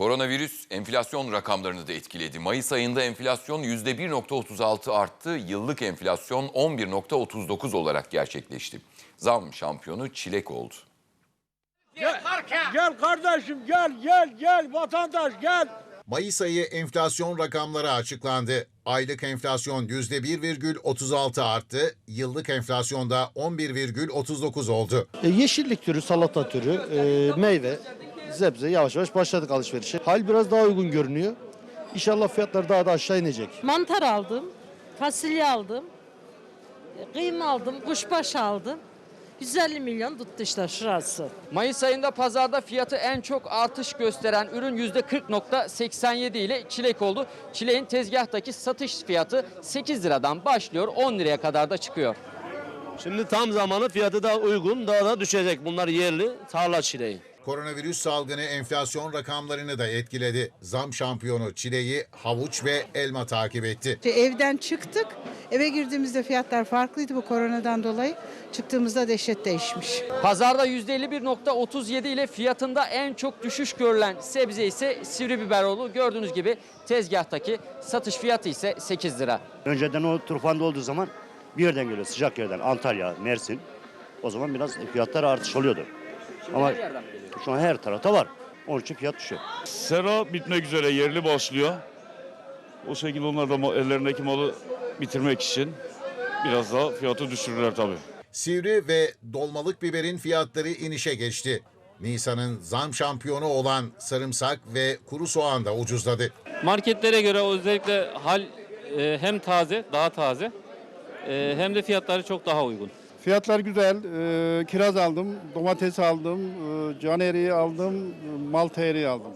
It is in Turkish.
Koronavirüs enflasyon rakamlarını da etkiledi. Mayıs ayında enflasyon %1.36 arttı. Yıllık enflasyon 11.39 olarak gerçekleşti. Zam şampiyonu çilek oldu. Gel, gel kardeşim gel gel gel vatandaş gel. Mayıs ayı enflasyon rakamları açıklandı. Aylık enflasyon %1,36 arttı. Yıllık enflasyonda 11,39 oldu. E, yeşillik türü, salata türü, e, meyve, sebze yavaş yavaş başladık alışverişe. Hal biraz daha uygun görünüyor. İnşallah fiyatlar daha da aşağı inecek. Mantar aldım, fasulye aldım, kıyma aldım, kuşbaşı aldım. 150 milyon tuttu işte şurası. Mayıs ayında pazarda fiyatı en çok artış gösteren ürün %40.87 ile çilek oldu. Çileğin tezgahtaki satış fiyatı 8 liradan başlıyor 10 liraya kadar da çıkıyor. Şimdi tam zamanı fiyatı da uygun daha da düşecek. Bunlar yerli tarla çileği. Koronavirüs salgını enflasyon rakamlarını da etkiledi. Zam şampiyonu çileği, havuç ve elma takip etti. İşte evden çıktık. Eve girdiğimizde fiyatlar farklıydı bu koronadan dolayı. Çıktığımızda dehşet değişmiş. Pazarda %51.37 ile fiyatında en çok düşüş görülen sebze ise sivri biber oldu. Gördüğünüz gibi tezgahtaki satış fiyatı ise 8 lira. Önceden o turfanda olduğu zaman bir yerden geliyor sıcak yerden Antalya, Mersin. O zaman biraz fiyatlar artış oluyordu. Ama şu an her tarafta var. Onun için fiyat düşüyor. Sera bitmek üzere yerli başlıyor. O şekilde onlar da ma- ellerindeki malı bitirmek için biraz daha fiyatı düşürürler tabii. Sivri ve dolmalık biberin fiyatları inişe geçti. Nisan'ın zam şampiyonu olan sarımsak ve kuru soğan da ucuzladı. Marketlere göre özellikle hal e, hem taze, daha taze e, hem de fiyatları çok daha uygun. Fiyatlar güzel. E, kiraz aldım, domates aldım, e, can eriği aldım, e, malta eriği aldım.